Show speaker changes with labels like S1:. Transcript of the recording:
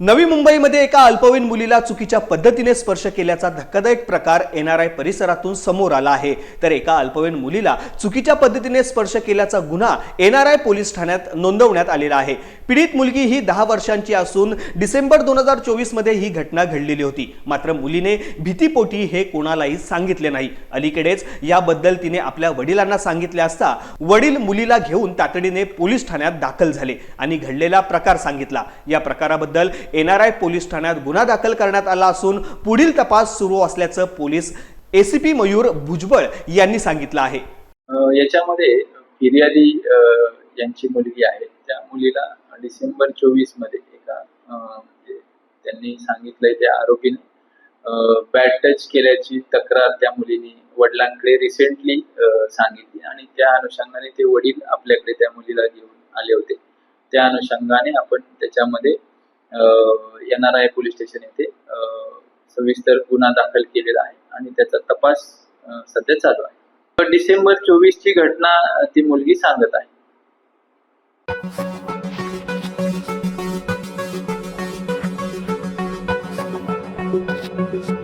S1: नवी मुंबईमध्ये एका अल्पवयीन मुलीला चुकीच्या पद्धतीने स्पर्श केल्याचा धक्कादायक प्रकार एन आर आय परिसरातून समोर आला आहे. तर एका अल्पवयीन मुलीला चुकीच्या पद्धतीने स्पर्श केल्याचा गुन्हा एन आर आय पोलीस ठाण्यात नोंदवण्यात आलेला आहे. पीडित मुलगी ही दहा वर्षांची असून डिसेंबर दोन हजार चोवीसमध्ये ही घटना घडलेली होती. मात्र मुलीने भीतीपोटी हे कोणालाही सांगितले नाही. अलीकडेच याबद्दल तिने आपल्या वडिलांना सांगितले असता वडील मुलीला घेऊन तातडीने पोलीस ठाण्यात दाखल झाले आणि घडलेला प्रकार सांगितला. या प्रकाराबद्दल एन आर आय पोलीस ठाण्यात गुन्हा दाखल करण्यात आला असून पुढील तपास सुरू असल्याचं पोलीस एसीपी मयूर भुजबळ यांनी सांगितलं आहे.
S2: याच्यामध्ये फिर्यादी यांची मुलगी आहे. त्या मुलीला डिसेंबर चोवीसमध्ये एका म्हणजे त्यांनी सांगितलंय त्या आरोपीने बॅड टच केल्याची तक्रार त्या मुलीने वडिलांकडे रिसेंटली सांगितली आणि त्या अनुषंगाने ते वडील आपल्याकडे त्या मुलीला घेऊन आले होते. त्या अनुषंगाने आपण त्याच्यामध्ये N R I police station येथे सविस्तर गुन्हा दाखल केलेला आहे आणि त्याचा तपास सध्या चालू आहे डिसेंबर चोवीस ची घटना ती मुलगी सांगत आहे Thank you.